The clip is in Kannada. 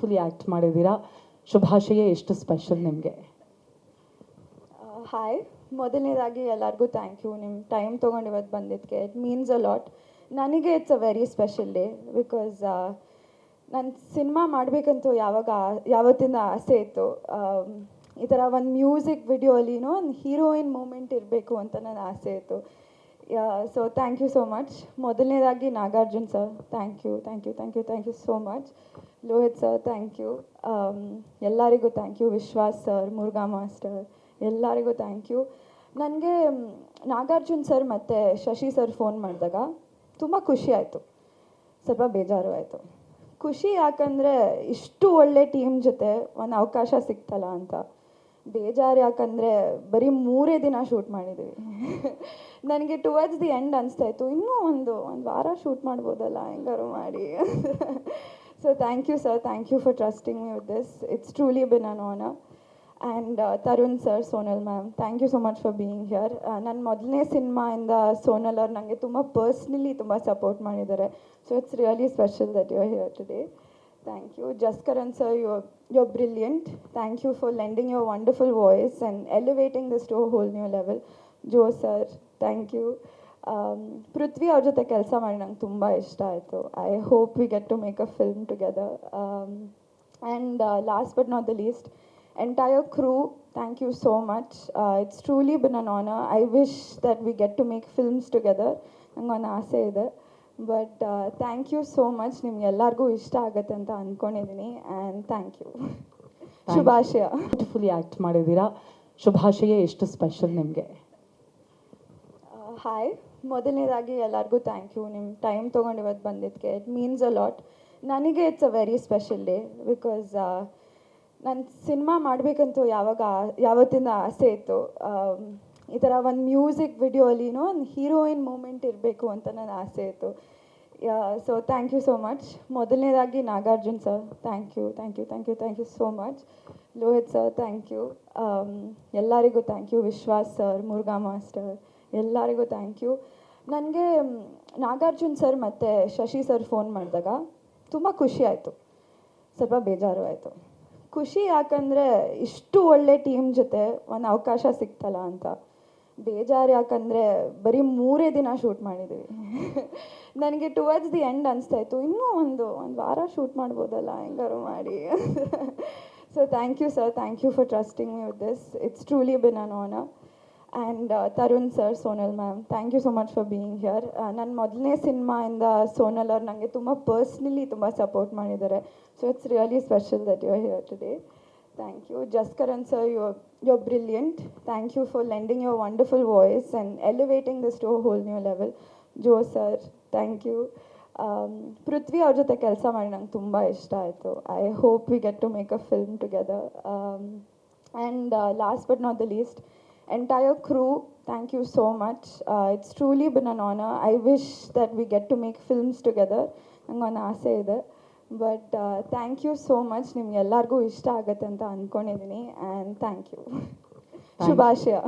ಬ್ಯೂಟಿಫುಲಿ ಆ್ಯಕ್ಟ್ ಮಾಡಿದ್ದೀರಾ? ಶುಭಾಶಯ, ಎಷ್ಟು ಸ್ಪೆಷಲ್ ನಿಮಗೆ? ಹಾಯ್ ಮೊದಲನೇದಾಗಿ ಎಲ್ಲರಿಗೂ ಥ್ಯಾಂಕ್ ಯು ನಿಮ್ಮ ಟೈಮ್ ತೊಗೊಂಡು ಇವತ್ತು ಬಂದಿದ್ದಕ್ಕೆ ಇಟ್ ಮೀನ್ಸ್ ಅ ಲಾಟ್ ನನಗೆ it's a very special day because ನಾನು ಸಿನಿಮಾ ಮಾಡಬೇಕಂತೂ ಯಾವಾಗ ಯಾವತ್ತಿಂದ ಆಸೆ ಇತ್ತು ಈ ಥರ ಒಂದು ಮ್ಯೂಸಿಕ್ ವಿಡಿಯೋಲಿನೂ ಒಂದು ಹೀರೋಯಿನ್ ಮೂಮೆಂಟ್ ಇರಬೇಕು ಅಂತ ನನ್ನ ಆಸೆ ಇತ್ತು. So thank you so much ಮೊದಲನೇದಾಗಿ Nagarjun sir thank you thank you thank you thank you so much Lohit sir thank you ಎಲ್ಲರಿಗೂ thank you Vishwas sir Murugha master ಎಲ್ಲರಿಗೂ ಥ್ಯಾಂಕ್ ಯು ನನಗೆ ನಾಗಾರ್ಜುನ್ ಸರ್ ಮತ್ತು ಶಶಿ ಸರ್ ಫೋನ್ ಮಾಡಿದಾಗ ತುಂಬ ಖುಷಿ ಆಯಿತು. ಸ್ವಲ್ಪ ಬೇಜಾರು ಆಯಿತು. ಖುಷಿ ಯಾಕಂದರೆ ಇಷ್ಟು ಒಳ್ಳೆ ಟೀಮ್ ಜೊತೆ ಒಂದು ಅವಕಾಶ ಸಿಕ್ತಲ್ಲ ಅಂತ. ಬೇಜಾರು ಯಾಕಂದರೆ ಬರೀ ಮೂರೇ ದಿನ ಶೂಟ್ ಮಾಡಿದ್ದೀವಿ ನನಗೆ ಟುವರ್ಡ್ಸ್ ದಿ ಎಂಡ್ ಅನಿಸ್ತಾ ಇತ್ತು ಇನ್ನೂ ಒಂದು ಒಂದು ವಾರ ಶೂಟ್ ಮಾಡ್ಬೋದಲ್ಲ, ಹೆಂಗಾರು ಮಾಡಿ. So thank you sir thank you for trusting me with this it's truly been an honour and Tarun sir Sonal ma'am thank you so much for being here ನನ್ನ ಮೊದಲನೇ ಸಿನಿಮಾಯಿಂದ ಸೋನಲ್ ಅವ್ರು ನನಗೆ ತುಂಬ ಪರ್ಸ್ನಲಿ ತುಂಬ ಸಪೋರ್ಟ್ ಮಾಡಿದ್ದಾರೆ. So it's really special that you are here today thank you Jaskaran sir you you brilliant thank you for lending your wonderful voice and elevating this to whole new level Jo sir thank you Prithvi ಅವ್ರ ಜೊತೆ ಕೆಲಸ ಮಾಡಿ ನಂಗೆ ತುಂಬ ಇಷ್ಟ ಆಯಿತು I hope we get to make a film together and last but not the least entire crew thank you so much uh, it's truly been an honor i wish that we get to make films together ನಂಗೊಂದು ಆಸೆ ಇದೆ But thank you so much ನಿಮ್ಗೆ ಎಲ್ಲರಿಗೂ ಇಷ್ಟ ಆಗುತ್ತೆ ಅಂತ ಅಂದ್ಕೊಂಡಿದ್ದೀನಿ ಆ್ಯಂಡ್ ಥ್ಯಾಂಕ್ ಯು ಶುಭಾಶಯ. ಬ್ಯೂಟಿಫುಲಿ ಆ್ಯಕ್ಟ್ ಮಾಡಿದ್ದೀರಾ? ಶುಭಾಶಯ ಎಷ್ಟು ಸ್ಪೆಷಲ್ ನಿಮಗೆ? ಹಾಯ್ ಮೊದಲನೇದಾಗಿ ಎಲ್ಲರಿಗೂ ಥ್ಯಾಂಕ್ ಯು ನಿಮ್ಮ ಟೈಮ್ ತೊಗೊಂಡು ಇವತ್ತು ಬಂದಿದ್ದಕ್ಕೆ ಇಟ್ ಮೀನ್ಸ್ ಅ ಲಾಟ್ ನನಗೆ it's a very special day because ನಾನು ಸಿನಿಮಾ ಮಾಡಬೇಕಂತೂ ಯಾವಾಗ ಯಾವತ್ತಿಂದ ಆಸೆ ಇತ್ತು ಆಮ್, ಈ ಥರ ಒಂದು ಮ್ಯೂಸಿಕ್ ವಿಡಿಯೋಲಿನೂ ಒಂದು ಹೀರೋಯಿನ್ ಮೂಮೆಂಟ್ ಇರಬೇಕು ಅಂತ ನನ್ನ ಆಸೆ ಇತ್ತು. So thank you so much ಮೊದಲನೇದಾಗಿ Nagarjun sir thank you thank you thank you thank you so much Lohit sir thank you ಎಲ್ಲರಿಗೂ thank you Vishwas sir Murugha master ಎಲ್ಲರಿಗೂ ಥ್ಯಾಂಕ್ ಯು ನನಗೆ ನಾಗಾರ್ಜುನ್ ಸರ್ ಮತ್ತು ಶಶಿ ಸರ್ ಫೋನ್ ಮಾಡಿದಾಗ ತುಂಬ ಖುಷಿ ಆಯಿತು. ಸ್ವಲ್ಪ ಬೇಜಾರು ಆಯಿತು. ಖುಷಿ ಯಾಕಂದರೆ ಇಷ್ಟು ಒಳ್ಳೆ ಟೀಮ್ ಜೊತೆ ಒಂದು ಅವಕಾಶ ಸಿಗ್ತಲ್ಲ ಅಂತ. ಬೇಜಾರು ಯಾಕಂದರೆ ಬರೀ ಮೂರೇ ದಿನ ಶೂಟ್ ಮಾಡಿದ್ದೀವಿ ನನಗೆ ಟುವರ್ಡ್ಸ್ ದಿ ಎಂಡ್ ಅನಿಸ್ತಾ ಇತ್ತು ಇನ್ನೂ ಒಂದು ಒಂದು ವಾರ ಶೂಟ್ ಮಾಡ್ಬೋದಲ್ಲ, ಹೆಂಗಾರು ಮಾಡಿ. So thank you sir thank you for trusting me with this it's truly been an honour and Tarun sir Sonal ma'am thank you so much for being here ನನ್ನ ಮೊದಲನೇ ಸಿನಿಮಾಯಿಂದ ಸೋನಲ್ ಅವ್ರು ನನಗೆ ತುಂಬ ಪರ್ಸ್ನಲಿ ತುಂಬ ಸಪೋರ್ಟ್ ಮಾಡಿದ್ದಾರೆ. So it's really special that you are here today thank you Jaskaran sir you you brilliant thank you for lending your wonderful voice and elevating this to whole new level Jo sir thank you Prithvi ಅವ್ರ ಜೊತೆ ಕೆಲಸ ಮಾಡಿ ನಂಗೆ ತುಂಬ ಇಷ್ಟ ಆಯಿತು I hope we get to make a film together and last but not the least entire crew thank you so much uh, it's truly been an honor i wish that we get to make films together ನಂಗೊಂದು ಆಸೆ ಇದೆ But thank you so much ನಿಮ್ಗೆ ಎಲ್ಲರಿಗೂ ಇಷ್ಟ ಆಗತ್ತೆ ಅಂತ ಅಂದ್ಕೊಂಡಿದ್ದೀನಿ ಆ್ಯಂಡ್ ಥ್ಯಾಂಕ್ ಯು ಶುಭಾಶಯ.